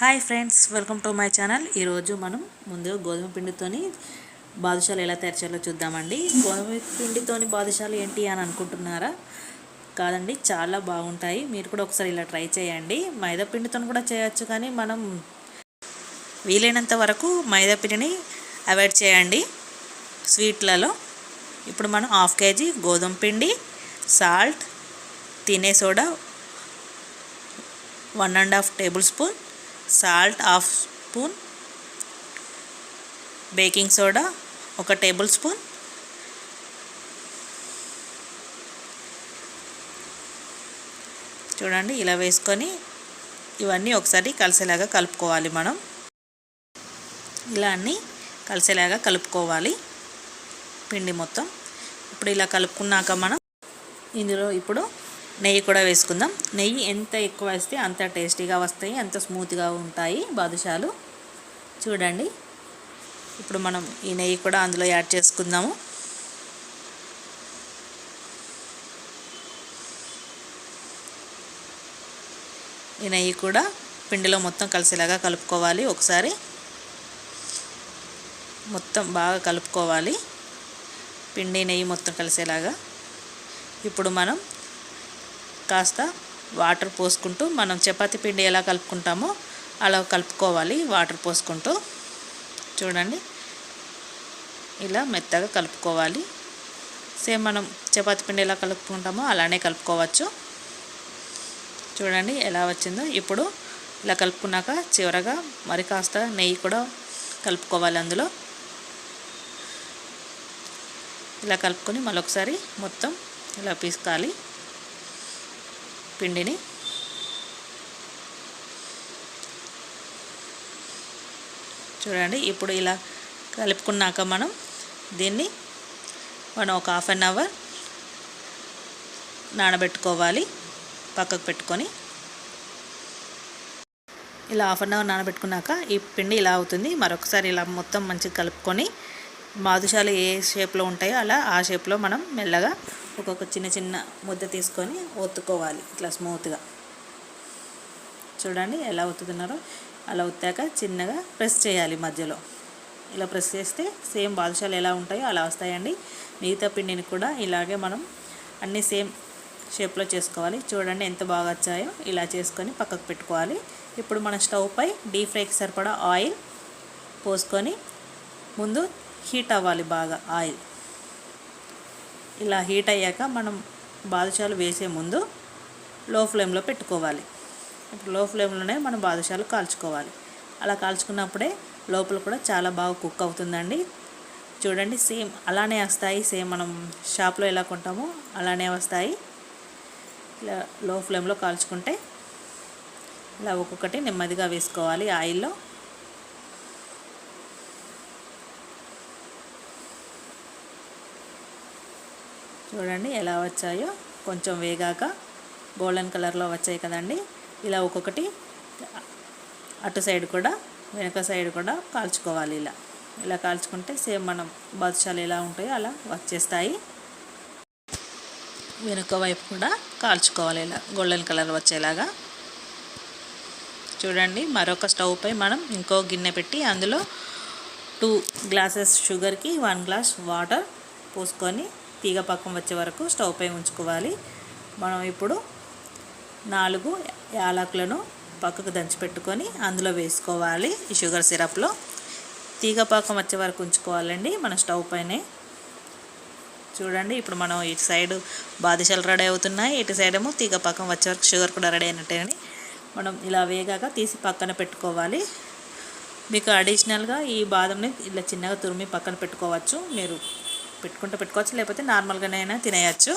Hi friends welcome to my channel ఈరోజు మనం ముందుగా గోధుమ పిండితోని బాదుషాలు ఎలా తయారు చేయాలో చూద్దామండి. గోధుమ పిండితోని బాదుషాలు ఏంటి అని అనుకుంటున్నారా? కాదండి చాలా బాగుంటాయి. మీరు కూడా ఒకసారి ఇలా ట్రై చేయండి. మైదా పిండితో కూడా చేయొచ్చు కానీ మనం వీలైనంత వరకు మైదా పిండిని అవాయిడ్ చేయండి. స్వీట్లలో ఇప్పుడు మనం హాఫ్ కేజీ గోధుమ పిండి సాల్ట్ తినే soda one and half tablespoon salt half spoon baking soda ఒక టేబుల్ స్పూన్ చూడండి ఇలా వేసుకొని ఇవన్నీ ఒకసారి కలిసేలాగా కలుపుకోవాలి మనం. ఇలా అన్నీ కలిసేలాగా కలుపుకోవాలి పిండి మొత్తం. ఇప్పుడు ఇలా కలుపుకున్నాక మనం ఇందులో ఇప్పుడు నెయ్యి కూడా వేసుకుందాం. నెయ్యి ఎంత ఎక్కువ వేస్తే అంత టేస్టీగా వస్తాయి అంత స్మూత్గా ఉంటాయి బాదుషాలు. చూడండి. ఇప్పుడు మనం ఈ నెయ్యి కూడా అందులో యాడ్ చేసుకుందాము. ఈ నెయ్యి కూడా పిండిలో మొత్తం కలిసేలాగా కలుపుకోవాలి ఒకసారి. మొత్తం బాగా కలుపుకోవాలి. పిండి నెయ్యి మొత్తం కలిసేలాగా. ఇప్పుడు మనం కాస్త వాటర్ పోసుకుంటూ మనం చపాతి పిండి ఎలా కలుపుకుంటామో అలా కలుపుకోవాలి వాటర్ పోసుకుంటూ. చూడండి. ఇలా మెత్తగా కలుపుకోవాలి. సేమ్ మనం చపాతి పిండి ఎలా కలుపుకుంటామో అలానే కలుపుకోవచ్చు. చూడండి ఎలా వచ్చిందో. ఇప్పుడు ఇలా కలుపుకున్నాక చివరగా మరి కాస్త నెయ్యి కూడా కలుపుకోవాలి అందులో. ఇలా కలుపుకొని మరొకసారి మొత్తం ఇలా పీసుకోవాలి పిండిని. చూడండి ఇప్పుడు ఇలా కలుపుకున్నాక మనం దీన్ని మనం ఒక హాఫ్ అన్ అవర్ నానబెట్టుకోవాలి పక్కకు పెట్టుకొని. ఇలా హాఫ్ అన్ అవర్ నానబెట్టుకున్నాక ఈ పిండి ఇలా అవుతుంది. మరొకసారి ఇలా మొత్తం మంచిగా కలుపుకొని బాదుషాలు ఏ షేప్లో ఉంటాయో అలా ఆ షేప్లో మనం మెల్లగా ఒక్కొక్క చిన్న చిన్న ముద్ద తీసుకొని ఒత్తుకోవాలి. ఇట్లా స్మూత్గా. చూడండి ఎలా ఒత్తుతున్నారో. అలా ఒత్తాక చిన్నగా ప్రెస్ చేయాలి మధ్యలో. ఇలా ప్రెస్ చేస్తే సేమ్ బాదుషాలు ఎలా ఉంటాయో అలా వస్తాయండి. మిగతా పిండిని కూడా ఇలాగే మనం అన్నీ సేమ్ షేప్లో చేసుకోవాలి. చూడండి ఎంత బాగా వచ్చాయో ఇలా చేసుకొని పక్కకు పెట్టుకోవాలి. ఇప్పుడు మన స్టవ్ పై డీప్ ఫ్రైకి సరిపడా ఆయిల్ పోసుకొని ముందు హీట్ అవ్వాలి బాగా ఆయిల్. ఇలా హీట్ అయ్యాక మనం బాదుషాలు వేసే ముందు లో ఫ్లేమ్లో పెట్టుకోవాలి. ఇప్పుడు లో ఫ్లేమ్లోనే మనం బాదుషాలు కాల్చుకోవాలి. అలా కాల్చుకున్నప్పుడే లోపల కూడా చాలా బాగా కుక్ అవుతుందండి. చూడండి సేమ్ అలానే వస్తాయి. సేమ్ మనం షాప్లో ఎలా కొంటామో అలానే వస్తాయి. ఇలా లో ఫ్లేమ్లో కాల్చుకుంటే ఇలా ఒక్కొక్కటి నెమ్మదిగా వేసుకోవాలి. ఆయిల్లో చూడండి ఎలా వచ్చాయో. కొంచెం వేగాక గోల్డెన్ కలర్లో వచ్చాయి కదండి. ఇలా ఒక్కొక్కటి అటు సైడ్ కూడా వెనక సైడ్ కూడా కాల్చుకోవాలి ఇలా. ఇలా కాల్చుకుంటే సేమ్ మనం బాదుషాలు ఎలా ఉంటాయో అలా వచ్చేస్తాయి. వెనుక వైపు కూడా కాల్చుకోవాలి ఇలా గోల్డెన్ కలర్ వచ్చేలాగా. చూడండి మరొక స్టవ్ పై మనం ఇంకో గిన్నె పెట్టి అందులో టూ గ్లాసెస్ షుగర్కి వన్ గ్లాస్ వాటర్ పోసుకొని తీగ పక్కం వచ్చే వరకు స్టవ్ పై ఉంచుకోవాలి. మనం ఇప్పుడు నాలుగు యాలకులను పక్కకు దంచి పెట్టుకొని అందులో వేసుకోవాలి ఈ షుగర్ సిరప్లో. తీగ పాకం వచ్చే వరకు ఉంచుకోవాలండి మన స్టవ్ పైనే. చూడండి ఇప్పుడు మనం ఇటు సైడ్ బాదుషాలు రెడీ అవుతున్నాయి. ఇటు సైడ్ ఏమో తీగ పాకం వచ్చే వరకు షుగర్ కూడా రెడీ అయినట్టేని మనం ఇలా వేగాక తీసి పక్కన పెట్టుకోవాలి. మీకు అడిషనల్గా ఈ బాదంని ఇలా చిన్నగా తురిమి పక్కన పెట్టుకోవచ్చు మీరు. పెట్టుకుంటూ పెట్టుకోవచ్చు లేకపోతే నార్మల్గానైనా తినేయచ్చు.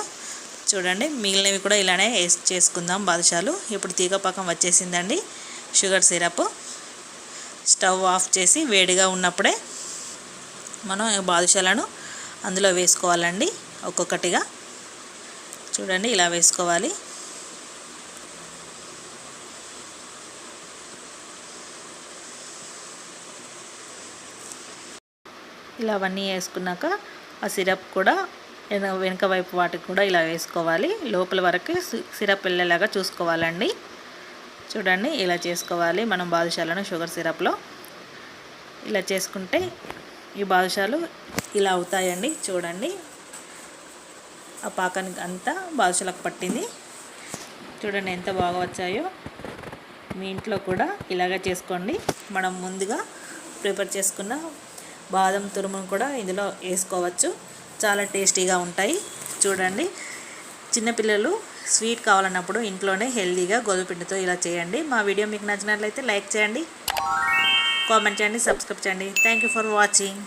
చూడండి మిగిలినవి కూడా ఇలానే వేసి చేసుకుందాం బాదుషాలు. ఇప్పుడు తీగ పాకం వచ్చేసిందండి షుగర్ సిరప్. స్టవ్ ఆఫ్ చేసి వేడిగా ఉన్నప్పుడే మనం బాదుషాలను అందులో వేసుకోవాలండి ఒక్కొక్కటిగా. చూడండి ఇలా వేసుకోవాలి. ఇలా అవన్నీ వేసుకున్నాక ఆ సిరప్ కూడా వెనక వైపు వాటికి కూడా ఇలా వేసుకోవాలి. లోపల వరకు సిరప్ వెళ్ళేలాగా చూసుకోవాలండి. చూడండి ఇలా చేసుకోవాలి. మనం బాదుషాలను షుగర్ సిరప్లో ఇలా చేసుకుంటే ఈ బాదుషాలు ఇలా అవుతాయండి. చూడండి ఆ పాకానికి అంతా బాదుషాలకు పట్టింది. చూడండి ఎంత బాగా వచ్చాయో. మీ ఇంట్లో కూడా ఇలాగే చేసుకోండి. మనం ముందుగా ప్రిపేర్ చేసుకున్న బాదం తురుమును కూడా ఇందులో వేసుకోవచ్చు. చాలా టేస్టీగా ఉంటాయి. చూడండి. చిన్నపిల్లలు స్వీట్ కావాలన్నప్పుడు ఇంట్లోనే హెల్తీగా గోధుమపిండితో ఇలా చేయండి. మా వీడియో మీకు నచ్చినట్లయితే లైక్ చేయండి. కామెంట్ చేయండి సబ్స్క్రైబ్ చేయండి. Thank you for watching